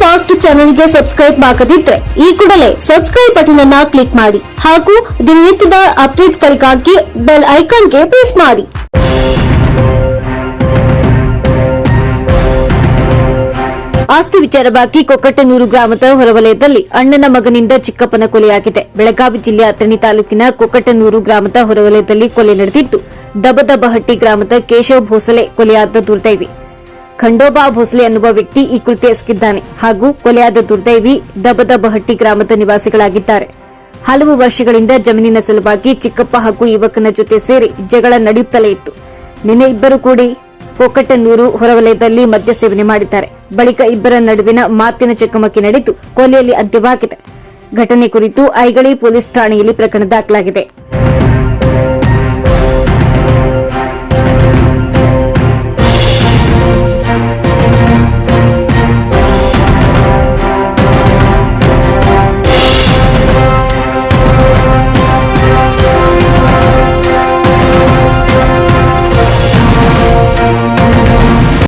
Fast ಚಾನೆಲ್ಗೆ subscribe ಆಗದಿದ್ರೆ ಈ ಕೂಡಲೇ ಸಬ್ಸ್ಕ್ರೈಬ್ ಬಟನ್ ಅನ್ನ ಕ್ಲಿಕ್ ಮಾಡಿ ಹಾಗೂ ದಿನನಿತ್ಯದ ಅಪ್ಡೇಟ್ಗಳಿಗಾಗಿ ಬೆಲ್ ಐಕಾನ್ಗೆ ಪ್ರೆಸ್ ಮಾಡಿ. ಆಸ್ತಿ ವಿಚಾರವಾಗಿ ಕೊಕ್ಕಟ್ಟನೂರು ಗ್ರಾಮದ ಹೊರವಲಯದಲ್ಲಿ ಅಣ್ಣನ ಮಗನಿಂದ ಚಿಕ್ಕಪ್ಪನ ಕೊಲೆಯಾಗಿದೆ. ಬೆಳಗಾವಿ ಜಿಲ್ಲೆ ಅಥಣಿ ತಾಲೂಕಿನ ಕೊಕ್ಕಟ್ಟನೂರು ಗ್ರಾಮದ ಹೊರವಲಯದಲ್ಲಿ ಕೊಲೆ ನಡೆದಿದ್ದು ದಬದಬಹಟ್ಟಿ ಗ್ರಾಮದ ಕೇಶವ ಭೋಸಲೆ ಕೊಲೆಯಾದ ದುರ್ದೈವಿ. ಖಂಡೋಬಾ ಭೋಸ್ಲೆ ಎನ್ನುವ ವ್ಯಕ್ತಿ ಈ ಕೃತ್ಯ ಎಸಗಿದ್ದಾನೆ ಹಾಗೂ ಕೊಲೆಯಾದ ದುರ್ದೈವಿ ದಬದಬಹಟ್ಟಿ ಗ್ರಾಮದ ನಿವಾಸಿಗಳಾಗಿದ್ದಾರೆ. ಹಲವು ವರ್ಷಗಳಿಂದ ಜಮೀನಿನ ಸಲುವಾಗಿ ಚಿಕ್ಕಪ್ಪ ಹಾಗೂ ಯುವಕನ ಜೊತೆ ಸೇರಿ ಜಗಳ ನಡೆಯುತ್ತಲೇ ಇತ್ತು. ನಿನ್ನೆ ಇಬ್ಬರು ಕೂಡಿ ಕೊಕ್ಕಟ್ಟನೂರು ಹೊರವಲಯದಲ್ಲಿ ಮದ್ಯ ಸೇವನೆ ಮಾಡಿದ್ದಾರೆ. ಬಳಿಕ ಇಬ್ಬರ ನಡುವಿನ ಮಾತಿನ ಚಕಮಕಿ ನಡೆದು ಕೊಲೆಯಲ್ಲಿ ಅಂತ್ಯವಾಗಿದೆ. ಘಟನೆ ಕುರಿತು ಐಗಳಿ ಪೊಲೀಸ್ ಠಾಣೆಯಲ್ಲಿ ಪ್ರಕರಣ ದಾಖಲಾಗಿದೆ.